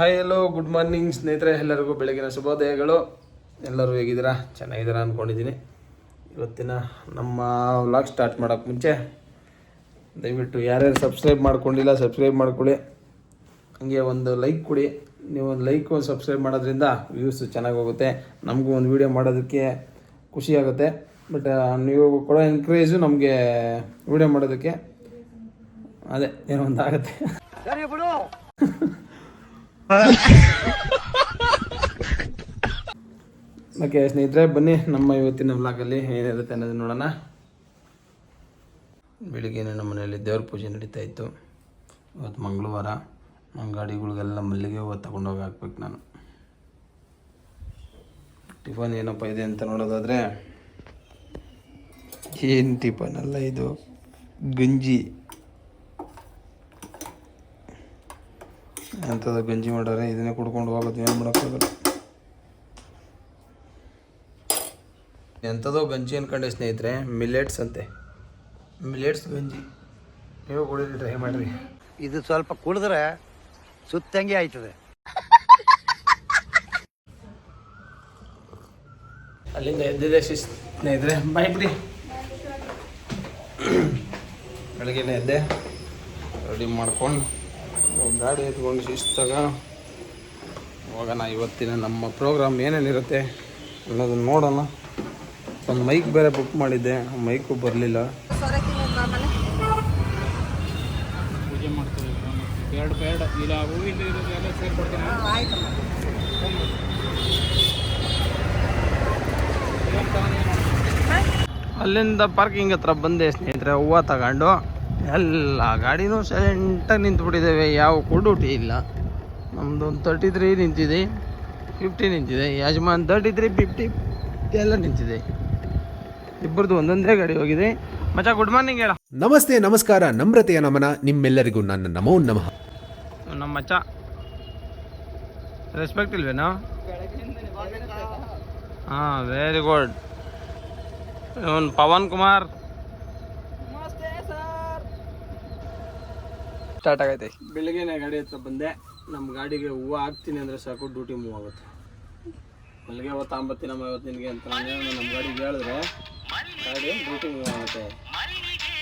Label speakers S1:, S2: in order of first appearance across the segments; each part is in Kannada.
S1: ಹಾಯ್ ಹಲೋ ಗುಡ್ ಮಾರ್ನಿಂಗ್ ಸ್ನೇಹಿತರೆ ಎಲ್ಲರಿಗೂ ಬೆಳಗಿನ ಶುಭೋದಯಗಳು. ಎಲ್ಲರೂ ಹೇಗಿದ್ದೀರಾ? ಚೆನ್ನಾಗಿದ್ದೀರಾ ಅಂದ್ಕೊಂಡಿದ್ದೀನಿ ಇವತ್ತಿನ ನಮ್ಮ ವ್ಲಾಗ್ ಸ್ಟಾರ್ಟ್ ಮಾಡೋಕ್ಕೆ ಮುಂಚೆ ದಯವಿಟ್ಟು ಯಾರ್ಯಾರು ಸಬ್ಸ್ಕ್ರೈಬ್ ಮಾಡ್ಕೊಂಡಿಲ್ಲ ಸಬ್ಸ್ಕ್ರೈಬ್ ಮಾಡ್ಕೊಳ್ಳಿ. ಹಂಗೆ ಒಂದು ಲೈಕ್ ಕೊಡಿ. ನೀವು ಒಂದು ಲೈಕ್ ಒಂದು ಸಬ್ಸ್ಕ್ರೈಬ್ ಮಾಡೋದ್ರಿಂದ ವ್ಯೂಸ್ ಚೆನ್ನಾಗಿ ಹೋಗುತ್ತೆ. ನಮಗೂ ಒಂದು ವೀಡಿಯೋ ಮಾಡೋದಕ್ಕೆ ಖುಷಿ ಆಗುತ್ತೆ. ಬಟ್ ನೀವು ಕೊಡೋ ಎನ್ಕರೇಜು ನಮಗೆ ವೀಡಿಯೋ ಮಾಡೋದಕ್ಕೆ ಅದೇ ಏನೋ ಒಂದು ಆಗುತ್ತೆ ಓಕೆ ಸ್ನೇಹಿತರೆ, ಬನ್ನಿ ನಮ್ಮ ಇವತ್ತಿನ ವ್ಲಾಗಲ್ಲಿ ಏನಿರುತ್ತೆ ಅನ್ನೋದು ನೋಡೋಣ. ಬೆಳಿಗ್ಗೆ ನಮ್ಮ ಮನೆಯಲ್ಲಿ ದೇವ್ರ ಪೂಜೆ ನಡೀತಾ ಇತ್ತು. ಇವತ್ತು ಮಂಗಳವಾರ. ಗಾಡಿಗಳಿಗೆಲ್ಲ ಮಲ್ಲಿಗೆ ಹೂವು ತಗೊಂಡೋಗಿ ಹಾಕ್ಬೇಕು ನಾನು. ಟಿಫನ್ ಏನಪ್ಪ ಇದೆ ಅಂತ ನೋಡೋದಾದರೆ, ಏನು ಟಿಫನ್ ಅಲ್ಲ ಇದು? ಗಂಜಿ. ಎಂಥದ್ದು ಗಂಜಿ ಮಾಡ್ಯಾರೆ ಇದನ್ನೇ ಕುಡ್ಕೊಂಡು ಹೋಗೋದು ಏನು ಮಾಡೋಕ್ಕಾಗಲ್ಲ ಎಂಥದೋ ಗಂಜಿ ಅನ್ಕೊಂಡೆ ಸ್ನೇಹಿತರೆ ಮಿಲೆಟ್ಸ್ ಅಂತೆ. ಮಿಲೆಟ್ಸ್ ಗಂಜಿ. ನೀವು ಕುಡಿದ್ರಿ ಟ್ರೈ ಮಾಡಿರಿ.
S2: ಇದು ಸ್ವಲ್ಪ ಕುಡಿದ್ರೆ ಸುತ್ತಂಗೆ ಆಯ್ತದೆ.
S1: ಅಲ್ಲಿಂದ ಎದ್ದಿದೆ ಶಿಸ್ ಸ್ನೇಹಿತರೆ ಬಾಯ್ ಬಿಡಿ ಬೆಳಗ್ಗೆನೇ ಎದ್ದೆ ರೆಡಿ ಮಾಡ್ಕೊಂಡು. ಗಾಡಿ ಎತ್ಕೊಂಡು ಶಿಸ್ತಾಗ. ಹೋಗೋಣ ಇವತ್ತಿನ ನಮ್ಮ ಪ್ರೋಗ್ರಾಮ್ ಏನೇನಿರುತ್ತೆ ಅನ್ನೋದನ್ನ ನೋಡೋಣ. ಒಂದು ಮೈಕ್ ಬೇರೆ ಬುಕ್ ಮಾಡಿದ್ದೆ ಆ ಮೈಕು ಬರಲಿಲ್ಲ.
S3: ಪೂಜೆ ಮಾಡ್ತೀವಿ ಎರಡು ಬೇಡ ಇಲ್ಲ ಹೂವಿಂದ ಇರೋದು ಎಲ್ಲ ಸೇರ್ಕೊಡ್ತೀನಿ.
S1: ಅಲ್ಲಿಂದ ಪಾರ್ಕಿಂಗ್ ಹತ್ರ ಬಂದೆ ಸ್ನೇಹಿತರೆ ಹೂವು ತಗೊಂಡು. ಎಲ್ಲ ಗಾಡಿನೂ ಸೈಲೆಂಟಾಗಿ ನಿಂತ್ಬಿಟ್ಟಿದ್ದೇವೆ ಯಾವ ಕೂಡ ಡ್ಯೂಟಿ ಇಲ್ಲ. ನಮ್ಮದು ಒಂದು ತರ್ಟಿ ತ್ರೀ ನಿಂತಿದೆ. ಫಿಫ್ಟಿ ನಿಂತಿದೆ. ಯಜಮಾನ್ ತರ್ಟಿ ತ್ರೀ ಫಿಫ್ಟಿ ಎಲ್ಲ ನಿಂತಿದೆ. ಇಬ್ಬರದು ಒಂದೊಂದೇ ಗಾಡಿ ಹೋಗಿದೆ. ಮಚ್ಚ ಗುಡ್ ಮಾರ್ನಿಂಗ್ ಹೇಳ.
S4: ನಮಸ್ತೆ ನಮಸ್ಕಾರ ನಮ್ರತೆಯ ನಮನ. ನಿಮ್ಮೆಲ್ಲರಿಗೂ ನನ್ನ ನಮೋ ನಮಃ.
S1: ನಮ್ಮ ಮಚ್ಚ ರೆಸ್ಪೆಕ್ಟ್ ಇಲ್ವೇನೋ? ಹಾಂ ವೆರಿ ಗುಡ್ ಇವನ್ ಪವನ್ ಕುಮಾರ್.
S3: ಸ್ಟಾರ್ಟ್ ಆಗೈತೆ.
S1: ಬೆಳಿಗ್ಗೆನೆ ಗಾಡಿ ಹತ್ರ ಬಂದೆ. ನಮ್ಮ ಗಾಡಿಗೆ ಹೂವು ಹಾಕ್ತೀನಿ ಅಂದರೆ ಸಾಕು ಡ್ಯೂಟಿ ಮೂವ್ ಆಗುತ್ತೆ. ಮಲ್ಲಿಗೆ ಅಂಬತ್ತಿ ನಮ್ಮ ಇವತ್ತು ನಿನಗೆ ಅಂತ ನಮ್ಮ ಗಾಡಿಗೆ ಹೇಳಿದ್ರೆ ಗಾಡಿ ಡ್ಯೂಟಿ ಮೂವ್ ಆಗುತ್ತೆ.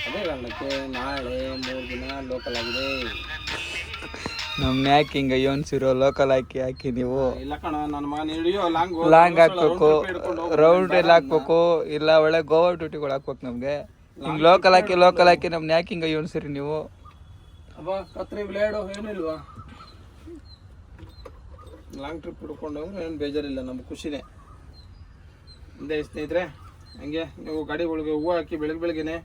S1: ಅದೇ ಕಾರಣಕ್ಕೆ ನಾಳೆ ಮೂರು ದಿನ ಲೋಕಲ್ ಆಗಿದೆ.
S3: ನಮ್ಮ ಯಾಕೆ ಹಿಂಗ ಯೋನ್ಸಿರೋ ಲೋಕಲ್ ಹಾಕಿ ಹಾಕಿ ನೀವು.
S1: ಇಲ್ಲ ಕಣ ನನ್ನ ಮಗನ ಹಿಡಿಯೋ ಲಾಂಗ್
S3: ಲಾಂಗ್ ಹಾಕ್ಬೇಕು. ರೌಂಡ್ ಎಲ್ಲ ಹಾಕ್ಬೇಕು. ಇಲ್ಲ ಒಳ್ಳೆ ಗೋವಾ ಡ್ಯೂಟಿಗಳು ಹಾಕ್ಬೇಕು ನಮಗೆ. ಹಿಂಗೆ ಲೋಕಲ್ ಹಾಕಿ ಲೋಕಲ್ ಹಾಕಿ ನಮ್ಮ ಯಾಕೆ ಹಿಂಗ ಯೋನ್ಸಿರಿ ನೀವು.
S1: ಅಬ್ಬಾ ಕತ್ರಿ ಬ್ಲೇಡು ಏನಿಲ್ವಾ ಲಾಂಗ್ ಟ್ರಿಪ್ ಹಿಡ್ಕೊಂಡು ಹೋದ್ರೆ ಏನು ಬೇಜಾರಿಲ್ಲ ನಮ್ಗೆ ಖುಷಿನೇ. ಒಂದೇ ಸ್ನೇಹಿತರೆ ಹಂಗೆ ನೀವು ಗಾಡಿಗಳಿಗೆ ಹೂವು ಹಾಕಿ ಬೆಳಗ್ಗೆ ಬೆಳಗ್ಗೆನೆ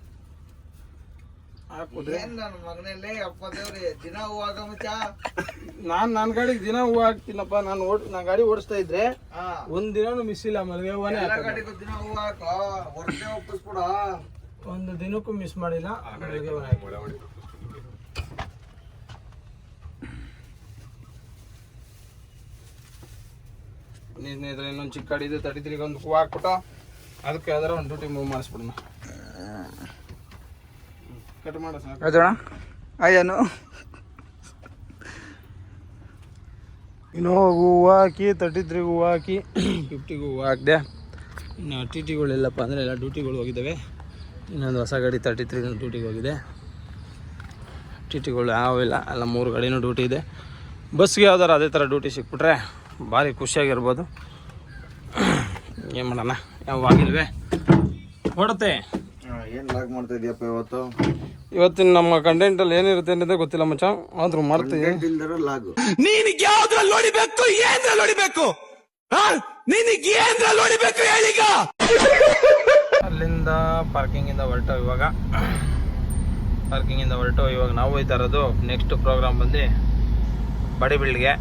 S1: ಹಾಕಿದ್ರೆ
S2: ನನ್ನ ಮಗನಲ್ಲಿ ಅಪ್ಪ ದೇವ್ರಿ ದಿನ ಹೂವಾಗ ಮಚ್ಚ?
S1: ನಾನ್ ನನ್ನ ಗಾಡಿಗೆ ದಿನ ಹೂವು ಹಾಕ್ತೀನಪ್ಪ ನಾನು ಓಡ್ ನಾ ಗಾಡಿ ಓಡಿಸ್ತಾ ಇದ್ರೆ ಒಂದ್ ದಿನಾನು ಮಿಸ್ ಇಲ್ಲ ಮಲ್ಗೆ ಹೂವನೇ.
S2: ಗಾಡಿಗೂ ದಿನ ಹೂವ ಹಾಕ? ವರ್ಷ ಒಪ್ಪಿಸ್ಬಿಡ?
S1: ಒಂದು ದಿನಕ್ಕೂ ಮಿಸ್ ಮಾಡಿಲ್ಲ ಮಲ್ಗೆ ಹೂವನೇ ಸ್ನೇಹಿತರೆ ಇನ್ನೊಂದು ಚಿಕ್ಕ ಗಡಿ ಇದೆ ತರ್ಟಿ ತ್ರೀಗೆ ಒಂದು ಹೂವು ಹಾಕ್ಬಿಟ್ಟು ಅದಕ್ಕೆ ಯಾವ್ದಾರ ಒಂದು ಡ್ಯೂಟಿ ಮೂವ್ ಮಾಡಿಸ್ಬಿಡೋಣ. ಕಟ್ ಮಾಡ
S3: ಅಯ್ಯನು.
S1: ಇನ್ನು ಹೂವು ಹಾಕಿ ತರ್ಟಿ ತ್ರೀಗೆ ಹೂವು ಹಾಕಿ. ಫಿಫ್ಟಿಗೆ ಹೂವು ಹಾಕಿದೆ. ಇನ್ನು ಟಿ ಟಿಗಳಿಲ್ಲಪ್ಪ ಅಂದರೆ ಎಲ್ಲ ಡ್ಯೂಟಿಗಳು ಹೋಗಿದ್ದಾವೆ. ಇನ್ನೊಂದು ಹೊಸ ಗಾಡಿ ತರ್ಟಿ ತ್ರೀ ಡ್ಯೂಟಿಗೆ ಹೋಗಿದೆ. ಟಿ ಟಿಗಳು ಯಾವಿಲ್ಲ ಎಲ್ಲ ಮೂರು ಗಾಡಿನೂ ಡ್ಯೂಟಿ ಇದೆ. ಬಸ್ಗೆ ಯಾವ್ದಾರು ಅದೇ ಥರ ಡ್ಯೂಟಿ ಸಿಕ್ಬಿಟ್ರೆ ಭಾರಿ ಖುಷಿಯಾಗಿರ್ಬೋದು. ಏನು ಮಾಡೋಣ? ಯಾವಾಗಿಲ್ವೇ ಹೊಡುತ್ತೆ
S2: ಏನು ಲಾಗ್ ಮಾಡ್ತಾ ಇದೆಯಪ್ಪ ಇವತ್ತು?
S1: ಇವತ್ತಿನ ನಮ್ಮ ಕಂಟೆಂಟಲ್ಲಿ ಏನಿರುತ್ತೆ ಅನ್ನೋದೇ ಗೊತ್ತಿಲ್ಲ ಮಚ್ಚ. ಆದರೂ ಮಾಡ್ತೀವಿ.
S2: ಲಾಗು
S1: ಅಲ್ಲಿಂದ ಪಾರ್ಕಿಂಗಿಂದ ಹೊರಟು ಇವಾಗ. ಪಾರ್ಕಿಂಗಿಂದ ಹೊರಟು ಇವಾಗ ನಾವು ಹೋಯ್ತಾ ಇರೋದು ನೆಕ್ಸ್ಟ್ ಪ್ರೋಗ್ರಾಮ್ ಬಂದು ಬಾಡಿ ಬಿಲ್ಡ್ಗೆ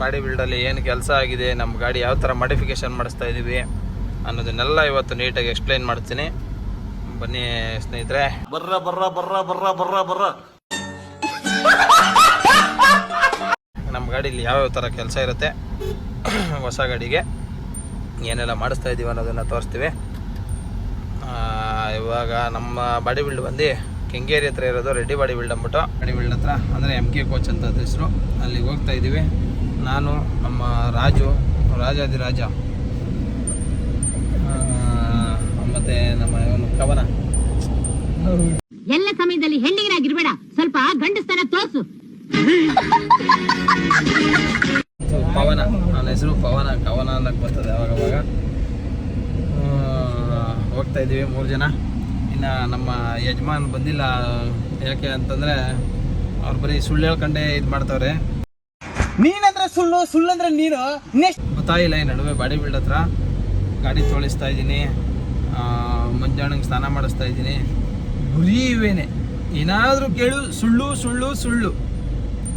S1: ಬಾಡಿ ಬಿಲ್ಡಲ್ಲಿ ಏನು ಕೆಲಸ ಆಗಿದೆ ನಮ್ಮ ಗಾಡಿ ಯಾವ ಥರ ಮಾಡಿಫಿಕೇಶನ್ ಮಾಡಿಸ್ತಾ ಇದ್ದೀವಿ ಅನ್ನೋದನ್ನೆಲ್ಲ ಇವತ್ತು ನೀಟಾಗಿ ಎಕ್ಸ್ಪ್ಲೈನ್ ಮಾಡ್ತೀನಿ. ಬನ್ನಿ ಸ್ನೇಹಿತರೆ. ಬರ್ರ ಬರ್ರ ಬರ್ರ ಬರ್ರ ಬರ್ರ ಬರ್ರ. ನಮ್ಮ ಗಾಡೀಲಿ ಯಾವ್ಯಾವ ಥರ ಕೆಲಸ ಇರುತ್ತೆ ಹೊಸ ಗಾಡಿಗೆ ಏನೆಲ್ಲ ಮಾಡಿಸ್ತಾ ಇದ್ದೀವಿ ಅನ್ನೋದನ್ನು ತೋರಿಸ್ತೀವಿ. ಇವಾಗ ನಮ್ಮ ಬಾಡಿ ಬಿಲ್ಡ್ ಬಂದು ಕೆಂಗೇರಿ ಹತ್ರ ಇರೋದು ರೆಡ್ಡಿ ಬಾಡಿ ಬಿಲ್ಡ್ ಅಂದ್ಬಿಟ್ಟು. ಬಾಡಿ ಬಿಲ್ಡ್ ಹತ್ರ. ಅಂದರೆ ಎಂ ಕೆ ಕೋಚ್ ಅಂತ ಅದ್ರ ಹೆಸರು. ಅಲ್ಲಿಗೆ ಹೋಗ್ತಾ ಇದ್ದೀವಿ ನಾನು ನಮ್ಮ ರಾಜು ರಾಜಾದಿರಾಜ. ಆ, ಮತ್ತೆ ನಮ್ಮ ಇವನು ಕವನ.
S5: ಎಲ್ಲ ಸಮಯದಲ್ಲಿ ಹೆಣ್ಣಿಗರಾಗಿರ್ಬೇಡ. ಸ್ವಲ್ಪ ಗಂಡಸ್ತನ ತೋರ್ಸು.
S1: ಪವನ. ನನ್ನ ಹೆಸರು ಪವನ. ಕವನ ಅನ್ನಕ್ಕೆ ಬರ್ತದೆ ಅವಾಗ ಅವಾಗ ಆ, ಹೋಗ್ತಾ ಇದ್ದೀವಿ ಮೂರು ಜನ. ಇನ್ನು ನಮ್ಮ ಯಜಮಾನ್ ಬಂದಿಲ್ಲ. ಯಾಕೆ ಅಂತಂದರೆ ಅವ್ರು ಬರೀ ಸುಳ್ಳು ಹೇಳ್ಕೊಂಡೆ ಇದು ಮಾಡ್ತಾವ್ರೆ.
S3: ನೀನಂದ್ರೆ ಸುಳ್ಳು ಸುಳ್ಳು ಅಂದ್ರೆ ನೀನು ನೆಕ್ಸ್ಟ್
S1: ಗೊತ್ತಾಗಿಲ್ಲ ಈ ನಡುವೆ ಬಾಡಿ ಬಿಲ್ಡ್ ಹತ್ರ. ಗಾಡಿ ತೊಳಿಸ್ತಾ ಇದ್ದೀನಿ. ಮಂಜಾಣಂಗೆ ಸ್ನಾನ ಮಾಡಿಸ್ತಾ ಇದ್ದೀನಿ. ಗುರಿ ಇವೇನೆ. ಏನಾದರೂ ಕೇಳು ಸುಳ್ಳು ಸುಳ್ಳು ಸುಳ್ಳು.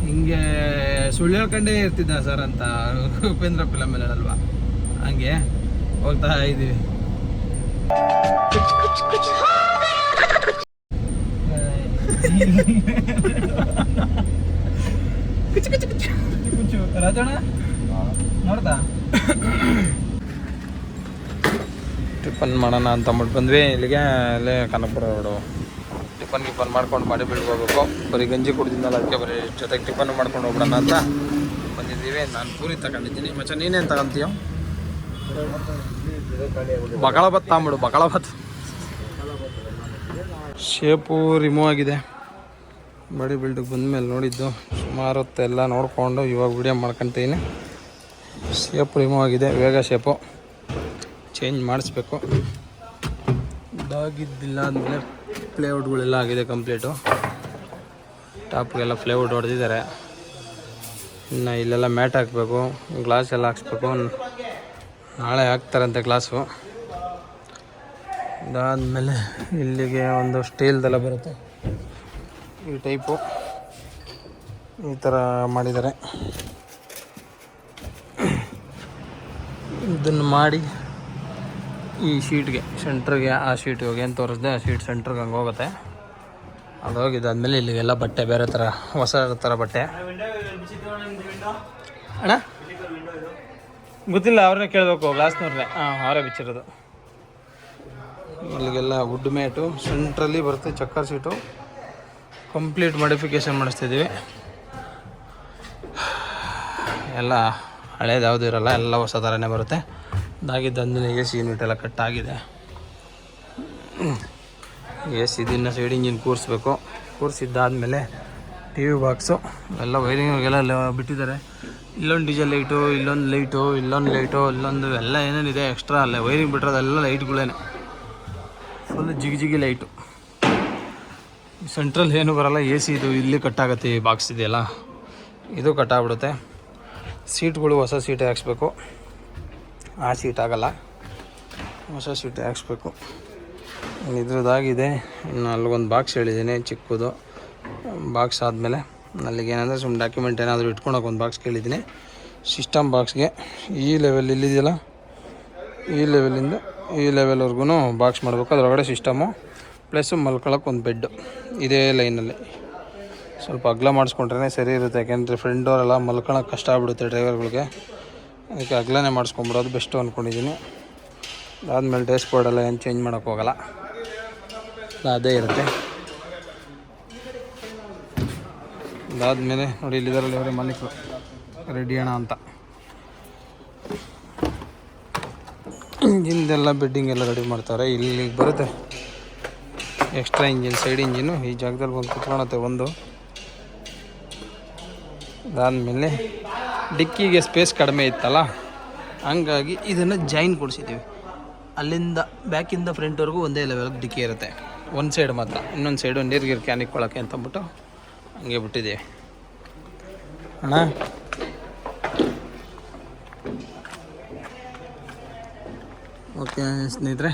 S1: ಹಿಂಗೆ ಸುಳ್ಳು ಹೇಳ್ಕೊಂಡೇ ಇರ್ತಿದ್ದ ಸರ್ ಅಂತ ಉಪೇಂದ್ರ ಫಿಲಮ್ ಅಲ್ವಾ ಹಂಗೆ ಹೋಗ್ತಾ ಇದ್ದೀವಿ ರಾಜಣ್ಣ ನೋಡ್ದಾ ಟಿಫನ್ ಮಾಡೋಣ ಅಂತ ಅಂದ್ಬಿಟ್ಟು ಬಂದ್ವಿ. ಇಲ್ಲಿಗೆ ಅಲ್ಲೇ ಕನಕಪುರ ರೋಡು ಟಿಫನ್ ಗಿಫನ್ ಮಾಡ್ಕೊಂಡು ಮಾಡಿ ಹೋಗ್ಬೇಕು ಬರೀ ಗಂಜಿ ಕುಡ್ದಿದ್ದಲ್ಲ ಅದಕ್ಕೆ ಬರೀ ಜೊತೆಗೆ ಟಿಫನ್ ಮಾಡ್ಕೊಂಡು ಹೋಗ್ಬಿಡೋಣ ಅಂತ ಬಂದಿದ್ದೀವಿ. ನಾನು ಪೂರಿ ತಗೊಂಡಿದ್ದೀನಿ. ಮಚ್ಚ ನೀನೇನು ತಗೊಂತೀಯ? ಬಕಳ ಭತ್ತ ಅಂಬಿಡು ಬಕಳ ಬತ್ ಶೇಪು ರಿಮೂವ್ ಆಗಿದೆ. ಬಾಡಿ ಬಿಲ್ಡಿಗೆ ಬಂದಮೇಲೆ ನೋಡಿದ್ದು ಸುಮಾರು ಹೊತ್ತೆಲ್ಲ ನೋಡಿಕೊಂಡು ಇವಾಗ ವಿಡಿಯೋ ಮಾಡ್ಕೊತೀನಿ. ಶೇಪ್ ರಿಮೂವ್ ಆಗಿದೆ ವೇಗ ಶೇಪು ಚೇಂಜ್ ಮಾಡಿಸ್ಬೇಕು. ಇದಾಗಿದ್ದಿಲ್ಲ ಅಂದಮೇಲೆ ಪ್ಲೇವುಡ್ಗಳೆಲ್ಲ ಆಗಿದೆ ಕಂಪ್ಲೀಟು ಟಾಪ್ಗೆಲ್ಲ ಪ್ಲೇವುಡ್ ಹೊಡೆದಿದ್ದಾರೆ. ಇನ್ನು ಇಲ್ಲೆಲ್ಲ ಮ್ಯಾಟ್ ಹಾಕಬೇಕು ಗ್ಲಾಸ್ ಎಲ್ಲ ಹಾಕ್ಸ್ಬೇಕು. ನಾಳೆ ಹಾಕ್ತಾರಂತೆ ಗ್ಲಾಸು ಇದಾದಮೇಲೆ ಇಲ್ಲಿಗೆ ಒಂದು ಸ್ಟೀಲ್ದೆಲ್ಲ ಬರುತ್ತೆ. ಈ ಟೈಪು ಈ ಥರ ಮಾಡಿದ್ದಾರೆ. ಇದನ್ನು ಮಾಡಿ ಈ ಶೀಟ್ಗೆ, ಸೆಂಟ್ರಿಗೆ, ಆ ಶೀಟ್ಗೆ ಹೋಗಿ ಏನು ತೋರಿಸ್ದೆ, ಆ ಶೀಟ್ ಸೆಂಟ್ರಿಗೆ ಹಂಗೆ ಹೋಗುತ್ತೆ. ಅದು ಹೋಗಿದ್ದಾದ್ಮೇಲೆ ಇಲ್ಲಿಗೆಲ್ಲ ಬಟ್ಟೆ, ಬೇರೆ ಥರ, ಹೊಸ ಥರ ಬಟ್ಟೆ. ಅಣ್ಣ? ಗೊತ್ತಿಲ್ಲ, ಅವ್ರನ್ನೇ ಕೇಳಬೇಕು, ಗ್ಲಾಸ್ನವ್ರನ್ನೇ. ಹಾಂ, ಅವರೇ ಬಿಚ್ಚಿರೋದು. ಇಲ್ಲಿಗೆಲ್ಲ ವುಡ್ ಮ್ಯಾಟು ಸೆಂಟ್ರಲ್ಲಿ ಬರುತ್ತೆ ಚಕ್ಕರ್ ಸೀಟು ಕಂಪ್ಲೀಟ್ ಮಾಡಿಫಿಕೇಷನ್ ಮಾಡಿಸ್ತಿದ್ದೀವಿ. ಎಲ್ಲ ಹಳೇದು ಯಾವುದೂ ಇರಲ್ಲ, ಎಲ್ಲ ಹೊಸ ಥರನೇ ಬರುತ್ತೆ. ಅದಾಗಿದ್ದಂದ್ರೆ ಎ ಸಿ ಯೂನಿಟ್ ಎಲ್ಲ ಕಟ್ ಆಗಿದೆ. ಎ ಸಿ ಇದನ್ನು ಸೈಡ್ ಇಂಜಿನ್ ಕೂರಿಸ್ಬೇಕು. ಕೂರಿಸಿದ್ದಾದಮೇಲೆ ಟಿ ವಿ ಬಾಕ್ಸು ಎಲ್ಲ ವೈರಿಂಗ್ಗೆಲ್ಲ ಬಿಟ್ಟಿದ್ದಾರೆ. ಇಲ್ಲೊಂದು ಡೀಸೆಲ್ ಲೈಟು ಇಲ್ಲೊಂದು ಲೈಟು ಇಲ್ಲೊಂದು ಲೈಟು ಇಲ್ಲೊಂದು ಎಲ್ಲ ಏನೇನಿದೆ ಎಕ್ಸ್ಟ್ರಾ ಅಲ್ಲೇ. ವೈರಿಂಗ್ ಬಿಟ್ಟಿರೋದೆಲ್ಲ ಲೈಟ್ಗಳೇನೆ ಫುಲ್ ಜಿಗಿ ಜಿಗಿ ಲೈಟು ಸೆಂಟ್ರಲ್ ಏನು ಬರಲ್ಲ, ಎ ಸಿ ಇದು ಇಲ್ಲಿ ಕಟ್ಟಾಗತ್ತೆ, ಈ ಬಾಕ್ಸ್ ಇದೆಯಲ್ಲ? ಇದು ಕಟ್ಟಾಗ್ಬಿಡುತ್ತೆ. ಸೀಟ್ಗಳು ಹೊಸ ಸೀಟೇ ಹಾಕ್ಸ್ಬೇಕು. ಆ ಸೀಟ್ ಆಗಲ್ಲ. ಹೊಸ ಸೀಟೇ ಹಾಕ್ಸ್ಬೇಕು. ಇದ್ರದ್ದಾಗಿದೆ. ಇನ್ನು ಅಲ್ಲಿಗೊಂದು ಬಾಕ್ಸ್ ಹೇಳಿದ್ದೀನಿ, ಚಿಕ್ಕದು. ಬಾಕ್ಸ್ ಆದಮೇಲೆ ಅಲ್ಲಿಗೆ ಏನಂದರೆ ಸುಮ್ಮನೆ ಡಾಕ್ಯುಮೆಂಟ್ ಏನಾದರೂ ಇಟ್ಕೊಳಕ್ಕೆ ಒಂದು ಬಾಕ್ಸ್ ಕೇಳಿದ್ದೀನಿ. ಸಿಸ್ಟಮ್ ಬಾಕ್ಸ್ಗೆ ಈ ಲೆವೆಲ್ ಇಲ್ಲಿದೆಯಲ್ಲ? ಈ ಲೆವೆಲಿಂದ ಈ ಲೆವೆಲ್ವರೆಗೂ ಬಾಕ್ಸ್ ಮಾಡಬೇಕು. ಅದರೊಳಗಡೆ ಸಿಸ್ಟಮು ಪ್ಲಸ್ಸು ಮಲ್ಕೊಳ್ಳೋಕೆ ಒಂದು ಬೆಡ್ ಇದೇ ಲೈನಲ್ಲಿ. ಸ್ವಲ್ಪ ಅಗಲ ಮಾಡಿಸ್ಕೊಂಡ್ರೆ ಸರಿ ಇರುತ್ತೆ, ಯಾಕೆಂದರೆ ಫ್ರೆಂಡ್ ಡೋರೆಲ್ಲ ಮಲ್ಕೊಳಕ್ಕೆ ಕಷ್ಟ ಆಗ್ಬಿಡುತ್ತೆ ಡ್ರೈವರ್ಗಳಿಗೆ ಅದಕ್ಕೆ ಅಗಲನೇ ಮಾಡಿಸ್ಕೊಂಬಿಡೋದು ಬೆಸ್ಟು ಅಂದ್ಕೊಂಡಿದ್ದೀನಿ ಅದಾದಮೇಲೆ ಡ್ರೆಸ್ ಬೋರ್ಡೆಲ್ಲ ಏನು ಚೇಂಜ್ ಮಾಡೋಕ್ಕೆ ಹೋಗಲ್ಲ. ಅದೇ ಇರುತ್ತೆ. ಅದಾದಮೇಲೆ ನೋಡಿ ಇಲ್ಲಿದ್ದರಲ್ಲಿ ಅವರೇ ಮಾಲೀಕರು. ರೆಡಿ ಅಣ್ಣ ಅಂತ. ಇಂಜಿನ್ದೆಲ್ಲ ಬೆಡ್ಡಿಂಗ್ ಎಲ್ಲ ರೆಡಿ ಮಾಡ್ತಾರೆ. ಇಲ್ಲಿಗೆ ಬರುತ್ತೆ. ಎಕ್ಸ್ಟ್ರಾ ಇಂಜಿನ್, ಸೈಡ್ ಇಂಜಿನು ಈ ಜಾಗದಲ್ಲಿ ಬಂದು ಕುತ್ಕೊಳತ್ತೆ ಒಂದು. ಅದಾದಮೇಲೆ ಡಿಕ್ಕಿಗೆ ಸ್ಪೇಸ್ ಕಡಿಮೆ ಇತ್ತಲ್ಲ, ಹಂಗಾಗಿ ಇದನ್ನು ಜಾಯಿನ್ ಕೊಡಿಸಿದ್ದೀವಿ. ಅಲ್ಲಿಂದ ಬ್ಯಾಕಿಂದ ಫ್ರಂಟ್ವರೆಗೂ ಒಂದೇ ಲೆವೆಲ್ ಡಿಕ್ಕಿ ಇರುತ್ತೆ. ಒಂದು ಸೈಡ್ ಮಾತ್ರ, ಇನ್ನೊಂದು ಸೈಡು ನೀರ್ಗಿರ್ ಕ್ಯಾನ್ ಇಕ್ಕೊಳ್ಳೋಕ್ಕೆ ಅಂತಂದ್ಬಿಟ್ಟು ಹಂಗೆ ಬಿಟ್ಟಿದ್ದೀವಿ. ಅಣ್ಣ? ಓಕೆ ಸ್ನೇಹಿತರೆ,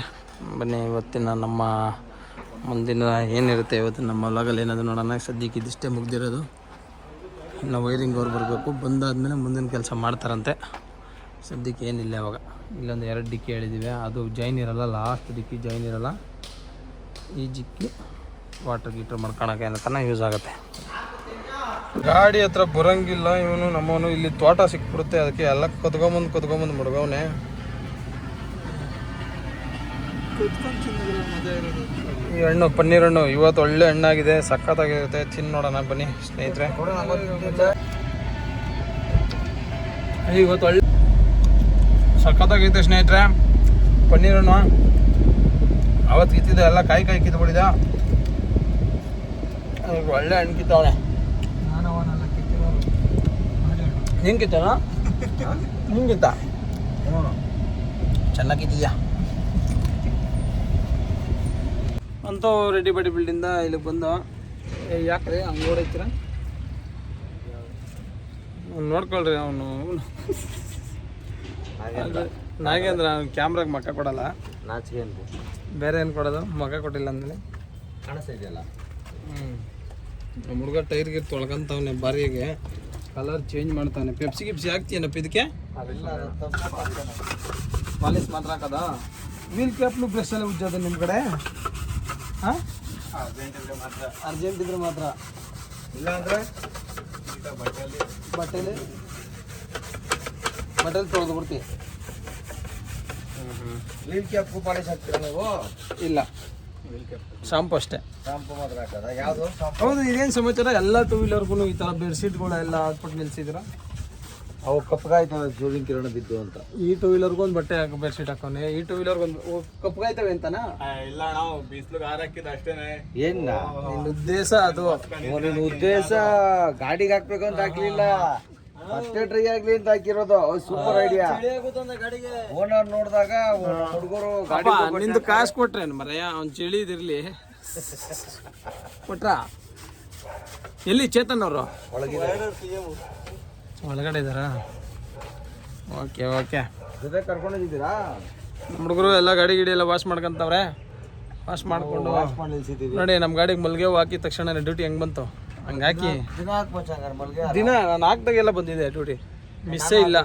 S1: ಬನ್ನಿ ಇವತ್ತಿನ ನಮ್ಮ ಮುಂದಿನ ಏನಿರುತ್ತೆ ಇವತ್ತು ನಮ್ಮ ವ್ಲಾಗಲ್ಲಿ ಏನಾದರೂ ನೋಡೋಣ. ಸದ್ಯಕ್ಕೆ ಇದಿಷ್ಟೇ ಮುಗ್ದಿರೋದು. ಇನ್ನು ವೈರಿಂಗ್ ಅವ್ರು ಬರಬೇಕು. ಬಂದಾದಮೇಲೆ ಮುಂದಿನ ಕೆಲಸ ಮಾಡ್ತಾರಂತೆ. ಸದ್ಯಕ್ಕೆ ಏನಿಲ್ಲ ಅವಾಗ ಇಲ್ಲೊಂದು ಎರಡು ಡಿಕ್ಕಿ ಹೇಳಿದ್ದೀವಿ ಅದು ಜಾಯ್ನ್ ಇರಲ್ಲ ಲಾಸ್ಟ್ ಡಿಕ್ಕಿ ಜಾಯ್ನ್ ಇರಲ್ಲ. ಈ ಜಿಕ್ಕಿ ವಾಟರ್ ಗೀಟ್ರ್ ಮಾಡ್ಕೊಳಕ್ಕೆ ಏನತನ ಯೂಸ್ ಆಗುತ್ತೆ. ಗಾಡಿ ಹತ್ರ ಬರೋಂಗಿಲ್ಲ. ಇವನು ನಮ್ಮವನು ಇಲ್ಲಿ ತೋಟ ಸಿಕ್ಬಿಡುತ್ತೆ. ಅದಕ್ಕೆ ಎಲ್ಲ ಕದ್ಕೊಂಬಂದು ಕದ್ಕೊಂಬಂದು ಮುಡ್ಗವನೆ ಈ ಹಣ್ಣು ಪನ್ನೀರ್ ಹಣ್ಣು ಇವತ್ತು ಒಳ್ಳೆ ಹಣ್ಣಾಗಿದೆ ಸಖತ್ತಾಗಿರುತ್ತೆ. ತಿನ್ ನೋಡೋಣ ಬನ್ನಿ ಸ್ನೇಹಿತರೆ. ಇವತ್ತು ಒಳ್ಳೆ ಸಖತ್ತಾಗೈತೆ ಸ್ನೇಹಿತರೆ. ಹಣ್ಣು. ಅವತ್ತು ಕಿತ್ತಿದ್ದೆ ಎಲ್ಲ ಕಾಯಿ ಕಾಯಿ ಕಿತ್ಬಿಟ್ಟಿದ. ಒಳ್ಳೆ ಹಣ್ಣು ಕಿತ್ತವಳೆ. ನಿಂಗೆ ಕಿತ್ತನ? ನಿಂಗೆ ಕಿತ್ತ? ಚೆನ್ನಾಗಿ ಕಿತ್ತಿದ್ಯಾ? ಅಂತೂ ರೆಡಿ ಬಡಿ ಬಿಲ್ಡಿಂದ ಇಲ್ಲಿಗೆ ಬಂದು. ಯಾಕ್ರಿ? ಹಂಗೆ ಓಡೈತಿರ ನೋಡ್ಕೊಳ್ರಿ ಅವನು. ನಾಗೇಂದ್ರ. ಅವ್ನು ಕ್ಯಾಮ್ರಾಗ ಮಕ್ಕ ಕೊಡಲ್ಲ.
S2: ಅಂತ
S1: ಬೇರೆ ಏನು ಕೊಡೋದು? ಮಗ ಕೊಟ್ಟಿಲ್ಲ
S2: ಅಂದ್ರೆ ಕಾಣಿಸ್ತಿದೆಯಲ್ಲ?
S1: ಹ್ಞೂ ನಮ್ಮ ಹುಡುಗ ಟೈರ್ ಗಿರ್ ತೊಳ್ಕೊಂತವನೆ ಬಾರಿಗೆ ಕಲರ್ ಚೇಂಜ್ ಮಾಡ್ತಾನೆ ಪೆಪ್ಸಿ ಗಿಪ್ಸಿ ಹಾಕ್ತೀಯನಪ್ಪ ಇದಕ್ಕೆ? ಪಾಲಿಸ್ ಮಾತ್ರ ಹಾಕದ? ವೀಲ್ ಕ್ಯಾಪ್ನು ಬ್ರಷ್ ಎಲ್ಲ ಉಜ್ಜೋದು ನಿಮ್ಮ ಕಡೆ? ಹಾಂ? ಅರ್ಜೆಂಟ್ ಇದ್ರೆ ಮಾತ್ರ.
S2: ಇಲ್ಲಾಂದ್ರೆ
S1: ಬಟ್ಟೆಲಿ? ಬಟ್ಟೆಲಿ ತೊಳೆದು ಬಿಡ್ತೀವಿ
S2: ವೀಲ್ ಕ್ಯಾಪ್ ಪಾಲಿಶ್ ಹಾಕ್ತೀರಾ ನೀವು?
S1: ಇಲ್ಲ. ಶಾಂಪು ಅಷ್ಟೇ.
S2: ಶಾಂಪು ಮಾತ್ರ ಹಾಕದ? ಯಾವುದು?
S1: ಹೌದು ಇದೇನು ಸಮಾಚಾರ? ಎಲ್ಲ ಟೂ ವೀಲರ್ಗೂ ಈ ಥರ ಬೆಡ್ಶೀಟ್ಗಳೆಲ್ಲ ಹಾಕ್ಬಿಟ್ಟು ನಿಲ್ಸಿದ್ರ
S2: ಅವು ಕಪ್ಪಗಾಯ್ತವೆ ಸೂರ್ಯನ ಕಿರಣ ಬಿದ್ದು ಅಂತ.
S1: ಈ ಟೂ ವೀಲರ್ಗೂ ಒಂದು ಬಟ್ಟೆ ಹಾಕಿ ಬೆಡ್ಶೀಟ್ ಹಾಕೋನೆ ಈ ಟೂ ವೀಲರ್ಗೆ ಒಂದು ಕಪ್ಪಗಾಯ್ತವೆ ಅಂತನಾ?
S2: ಏನ
S1: ನಿನ್ನ ಉದ್ದೇಶ ಅದು.
S2: ನಿನ್ನ ಉದ್ದೇಶ ಗಾಡಿಗೆ ಹಾಕ್ಬೇಕು ಅಂತ ಹಾಕ್ಲಿಲ್ಲ. ಅಷ್ಟೇ ಟ್ರೈ ಆಗ್ಲಿ ಅಂತ ಹಾಕಿರೋದು. ಸೂಪರ್ ಐಡಿಯಾ ಓನರ್ ನೋಡಿದಾಗ ಹುಡುಗರು ಗಾಡಿ
S1: ನಿಂದು ಕಾಸು ಕೊಟ್ರೇನು ಮರೆಯ ಅವ್ನು ಚಳಿದಿರ್ಲಿ ಕೊಟ್ರ? ಎಲ್ಲಿ ಚೇತನ್ ಅವರು? ಒಳಗಡೆ ಇದ್ದಾರಾ ಓಕೆ ಓಕೆ.
S2: ಜೊತೆ ಕರ್ಕೊಂಡಿದ್ದೀರಾ?
S1: ನಮ್ಮ ಹುಡುಗರು ಎಲ್ಲ ಗಾಡಿ ಗಿಡಿ ಎಲ್ಲ ವಾಶ್ ಮಾಡ್ಕೊಂತವ್ರೆ. ವಾಶ್ ಮಾಡಿಕೊಂಡು ನೋಡಿ ನಮ್ಮ ಗಾಡಿಗೆ ಮಲ್ಗೆ ಹಾಕಿದ ತಕ್ಷಣ ಡ್ಯೂಟಿ ಹೆಂಗೆ ಬಂತು? ಹಂಗಾಕಿ.
S2: ದಿನ
S1: ನಾನು ಹಾಕ್ದಾಗೆಲ್ಲ ಬಂದಿದೆ ಡ್ಯೂಟಿ ಮಿಸ್ಸೇ ಇಲ್ಲ.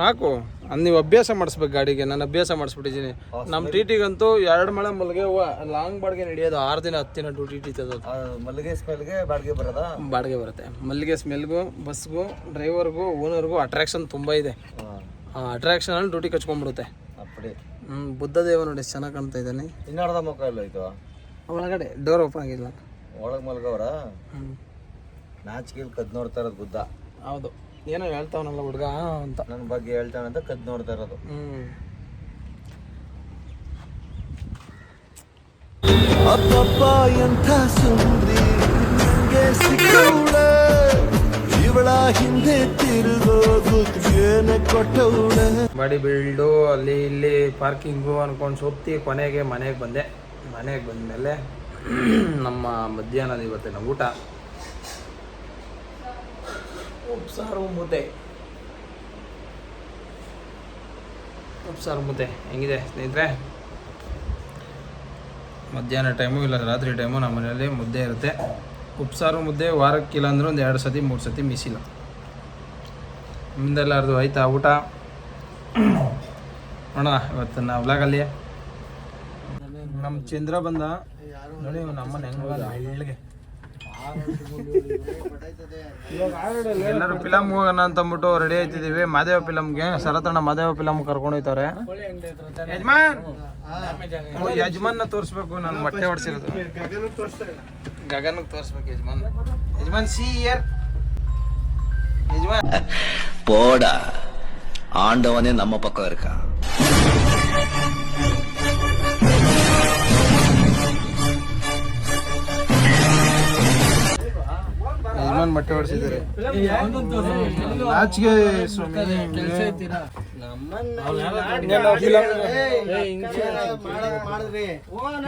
S1: ಹಾಕು. ಅದ್ ನೀವು ಅಭ್ಯಾಸ ಮಾಡಿಸ್ಬೇಕು ಗಾಡಿಗೆ ನಾನು ಅಭ್ಯಾಸ ಮಾಡಿಸ್ಬಿಟ್ಟಿದ್ದೀನಿ. ನಮ್ಮ ಟಿ ಟಿಗಂತೂ ಎರಡು ಮಳೆ ಮಲ್ಗೆ ಲಾಂಗ್ ಬಾಡಿಗೆ ನಡೆಯೋದು ಆರು ದಿನ ಹತ್ತು ದಿನ ಡ್ಯೂಟಿ
S2: ಆ ಮಲ್ಲಿಗೆ ಸ್ಮೆಲ್ಗೆ ಬಾಡಿಗೆ ಬರೋದ?
S1: ಬಾಡಿಗೆ ಬರುತ್ತೆ. ಮಲ್ಲಿಗೆ ಸ್ಮೆಲ್ಗೂ ಬಸ್ಗೂ ಡ್ರೈವರ್ಗೂ ಓನರ್ಗೂ ಅಟ್ರಾಕ್ಷನ್ ತುಂಬ ಇದೆ. ಆ ಅಟ್ರಾಕ್ಷನ್ ಅಲ್ಲಿ ಡ್ಯೂಟಿ ಕಚ್ಕೊಂಡ್ಬಿಡುತ್ತೆ.
S2: ಅಪ್ಪಡಿ.
S1: ಬುದ್ಧ ದೇವ ನೋಡಿ ಎಷ್ಟು ಚೆನ್ನಾಗಿ ಕಾಣ್ತಾ ಇದ್ದಾನೆ.
S2: ಇನ್ನರ್ಧ ಮುಖ ಇಲ್ಲ ಇದು?
S1: ಒಳಗಡೆ ಡೋರ್ ಓಪನ್ ಆಗಿಲ್ಲ.
S2: ಒಳಗೆ ಮಲ್ಗವ್ರ?
S1: ಹ್ಞೂ
S2: ನಾಚಿಕೆಲ್ ಕದ್ ನೋಡ್ತಾ ಇರೋದು ಬುದ್ಧ.
S1: ಹೌದು. ಏನೋ ಹೇಳ್ತಾವನಲ್ಲ ಹುಡುಗ ಅಂತ.
S2: ನನ್ನ ಬಗ್ಗೆ ಹೇಳ್ತಾನೆ ಅಂತ ಕದ್ ನೋಡ್ತಾ ಇರೋದು.
S6: ಅಪ್ಪಪ್ಪ ಎಂಥ ಸುಂದ್ರಿ ನಂಗೆ ಸಿಕ್ಕವಳ. ಇವಳ ಹಿಂದೆ ತಿರುಗೋದು ಏನ ಕೊಟ್ಟವಳ.
S1: ಬಾಡಿ ಬಿಲ್ಡು ಅಲ್ಲಿ ಇಲ್ಲಿ ಪಾರ್ಕಿಂಗು ಅನ್ಕೊಂಡು ಸುತ್ತಿ ಕೊನೆಗೆ ಮನೆಗೆ ಬಂದೆ. ಮನೆಗೆ ಬಂದಮೇಲೆ ನಮ್ಮ ಮಧ್ಯಾಹ್ನದ ಇವತ್ತಿನ ಊಟ. ಉಪ್ಸಾರು ಮುದ್ದೆ. ಉಪ್ಸಾರು ಮುದ್ದೆ. ಹೆಂಗಿದೆ ಸ್ನೇಹಿತರೆ? ಮಧ್ಯಾಹ್ನ ಟೈಮು ಇಲ್ಲ, ರಾತ್ರಿ ಟೈಮು ನಮ್ಮ ಮನೆಯಲ್ಲಿ ಮುದ್ದೆ ಇರುತ್ತೆ. ಉಪ್ಸಾರು ಮುದ್ದೆ ವಾರಕ್ಕಿಲ್ಲ ಅಂದ್ರೆ ಒಂದು ಎರಡು ಸತಿ ಮೂರು ಸತಿ ಮಿಸಿಲ್ಲ ನಿಮ್ದೆಲ್ಲರದು ಆಯ್ತಾ ಊಟ? ನೋಡೋಣ ಇವತ್ತು ನಾ ಬ್ಲಾಗಲ್ಲಿ ನಮ್ಮ ಚಂದ್ರ ಬಂದ. ನೋಡಿ ನಮ್ಮನೆ ಅಮ್ಮನ ಹೆಂಗ್ ಎಲ್ಲರೂ ಫಿಲಮ್ ಹೋಗೋಣ ಅಂತ ಅಂದ್ಬಿಟ್ಟು ರೆಡಿ ಆಯ್ತಿದೀವಿ ಮಾದೇವ ಫಿಲಮ್ಗೆ ಶರತಣ್ಣ ಮಾದೇವ ಫಿಲಮ್ ಕರ್ಕೊಂಡು ಹೋಯ್ತವ್ರೆ ಯಜಮಾನ್ ಓ, ಯಜಮಾನ್ನ ತೋರಿಸ್ಬೇಕು ನಾನು ಮೊಟ್ಟೆ ಹೊಡ್ಸಿರೋದು ಗಗನಕ್ಕೆ ತೋರಿಸ್ಬೇಕು ಯಜಮಾನ್ ಯಜಮಾನ್ ಸಿ ಇಯರ್ ಯಜಮಾನ್
S6: போடா ஆண்டவனே நம்ம பக்கம் இருக்கா
S1: ಯಜಮಾನ್ ಮೊಟ್ಟೆ ಹೊಡೆಸಿದ್ದಾರೆ. ನಾಚಿಗೆ ಸ್ವಾಮಿ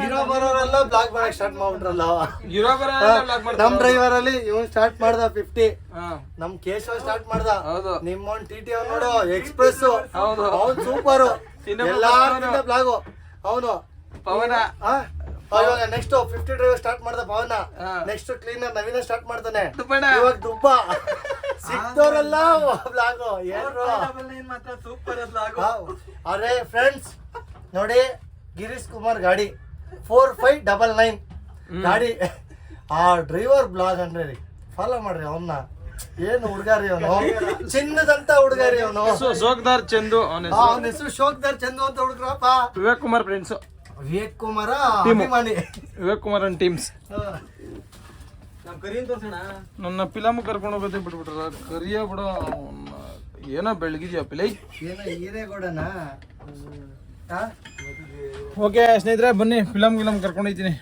S7: ಹೀರೋ ಬರೋರೆಲ್ಲ ಮಾಡಕ್ ಸ್ಟಾರ್ಟ್ ಮಾಡ್ಬಿಟ್ರಲ್ಲ. ನಮ್ ಡ್ರೈವರ್ ಅಲ್ಲಿ ಇವನ್ ಸ್ಟಾರ್ಟ್ ಮಾಡ್ದ ಫಿಫ್ಟಿ. ನಮ್ ಕೇಶವ ಸ್ಟಾರ್ಟ್ ಮಾಡ್ದ.
S1: ಹೌದು.
S7: ನಿಮ್ಮೊಂದ್ ಟಿ ಟಿ ಅವ್ನು ನೋಡು ಎಕ್ಸ್ಪ್ರೆಸ್
S1: ಹೌದು.
S7: ಅವ್ನ್ ಸೂಪರ್ ಬ್ಲಾಗ್ ಬ್ಲಾಗು ಅವನು.
S1: ಪವನ.
S7: ಇವಾಗ ನೆಕ್ಸ್ಟ್ ಫಿಫ್ಟಿ ಡ್ರೈವರ್ ಸ್ಟಾರ್ಟ್ ಮಾಡ್ದ
S1: ಭವನ.
S7: ನೆಕ್ಸ್ಟ್ ಕ್ಲೀನರ್ ನವೀನ ಸ್ಟಾರ್ಟ್ ಮಾಡ್ತಾನೆ. ಇವಾಗ ದುಬ್ಬ. ಸಿಕ್ತವ್ರೆಲ್ಲ ಬ್ಲಾಗು ಸೂಪರ್ ಬ್ಲಾಗ್ ಅರೆ ಫ್ರೆಂಡ್ಸ್ ನೋಡಿ ಗಿರೀಶ್ ಕುಮಾರ್ ಗಾಡಿ. ಫೋರ್ ಫೈವ್ ಡಬಲ್ ನೈನ್ ಗಾಡಿ. ಆ ಡ್ರೈವರ್ ಬ್ಲಾಗ್ ಅಂದ್ರೆ ರೀ ಫಾಲೋ ಮಾಡ್ರಿ ಅವನ್ನ ಏನು ಹುಡುಗಾರಿ ಅವನು? ಚಿನ್ನದಂತ ಹುಡುಗಾರಿ ಅವನು.
S1: ಶೋಕ್ದಾರ್ ಚಂದು ಅವನ
S7: ಹೆಸರು. ಶೋಕ್ದಾರ್ ಚಂದು ಅಂತ ಹುಡುಗ್ರಪ್ಪ
S1: ವಿವೇಕ್ ಕುಮಾರ್ ಫ್ರೆಂಡ್ಸ್
S7: ವಿವೇಕ್ ಕುಮಾರ. ಅಭಿಮಾನಿ.
S1: ವಿವೇಕ್ ಕುಮಾರ್ ಅಂಡ್ ಟೀಮ್ಸ್ ನನ್ನ ಫಿಲಮ್ ಕರ್ಕೊಂಡು ಹೋಗೋದೇ ಬಿಟ್ಬಿಟ್ರ. ಕರಿಯ ಬಿಡ. ಏನೋ ಬೆಳಗಿದ್ಯಾ
S7: ಪಿಲೈ? ಹಿರೇಗೌಡನ?
S1: ಓಕೆ ಸ್ನೇಹಿತರೆ ಬನ್ನಿ. ಫಿಲಮ್ ಗಿಲಮ್ ಕರ್ಕೊಂಡು ಹೋಗ್ತೀನಿ.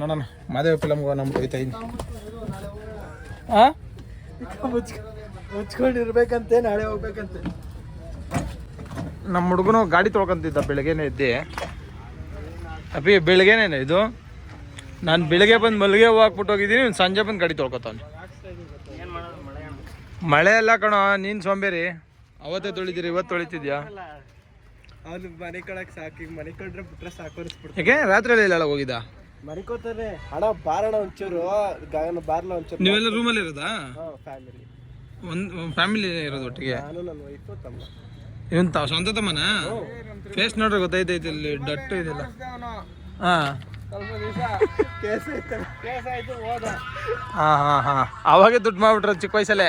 S1: ನೋಡೋಣ. ಮಾದೇವ ಫಿಲಮ್ಗೆ ನಮ್ಮ ಹೋಯ್ತಾ ಇದ್ದೀನಿ. ಹಾಂ
S8: ಮುಚ್ಕೊಂಡಿರ್ಬೇಕಂತೆ ನಾಳೆ ಹೋಗ್ಬೇಕಂತೆ.
S1: ನಮ್ಮ ಹುಡುಗನು ಗಾಡಿ ತೊಳ್ಕೊಂತಿದ್ದ ಬೆಳಗ್ಗೆನೆ ಎದ್ದೆ. ಅಪ್ಪಿ ಬೆಳಗ್ಗೆನೇ ಇದು? ನಾನು ಬೆಳಿಗ್ಗೆ ಬಂದು ಮಲ್ಲಿಗೆ ಹೂ ಹಾಕ್ಬಿಟ್ಟು ಹೋಗಿದ್ದೀನಿ ಸಂಜೆ ಬಂದು ಗಾಡಿ ತೊಳ್ಕೊತಾನೆ ಮಳೆ ಎಲ್ಲ ಕಣೋ ನೀನು ಸೋಂಬೇರಿ. ಅವತ್ತೇ ತೊಳಿತೀರಿ ಇವತ್ತು ತೊಳಿತಿದ್ಯಾ?
S8: ಅವ್ನು ಮನೆ ಸಾಕಿ ಸಾಕು ಮನೆ ಕೊಡ್ರೆ ಬಿಟ್ರೆ ಸಾಕೋರಿಸ್ಬಿಡ್ತಾರೆ
S1: ಯಾಕೆ? ರಾತ್ರಿ ಇಲ್ಲ ಹೋಗಿದ್ದ?
S8: ಮರಿಕೋತಾರೆ ಅಣ್ಣ ಬಾರಣ ಒಂಚೂರು ಗಾಯನ ಬಾರ್ಲ ಒಂಚೂರು.
S1: ನೀವೆಲ್ಲ ರೂಮಲ್ಲಿ ಇರೋದಾ
S8: ಫ್ಯಾಮಿಲಿ
S1: ಒಂದು ಫ್ಯಾಮಿಲಿ ಇರೋದು ಒಟ್ಟಿಗೆ?
S8: ನಾನು ನನ್ನ ವೈಫು ತಮ್ಮ.
S1: ಎಂತ ಸ್ವಂತ ತಮ್ಮನ ಫೇಸ್ ನೋಡ್ರಿ ಗೊತ್ತೈತೈತಿ ಇಲ್ಲಿ ಡಟ್ಟು ಇದೆಲ್ಲ. ಅವಾಗೆ ದುಡ್ಡು ಮಾಡ್ಬಿಟ್ರ ಚಿಕ್ಕ ವಯಸ್ಸಲ್ಲೇ.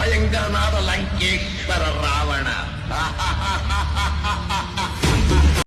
S9: ಭಯಂಕರನಾದ ಲಂಕೇಶ್ವರ ರಾವಣ.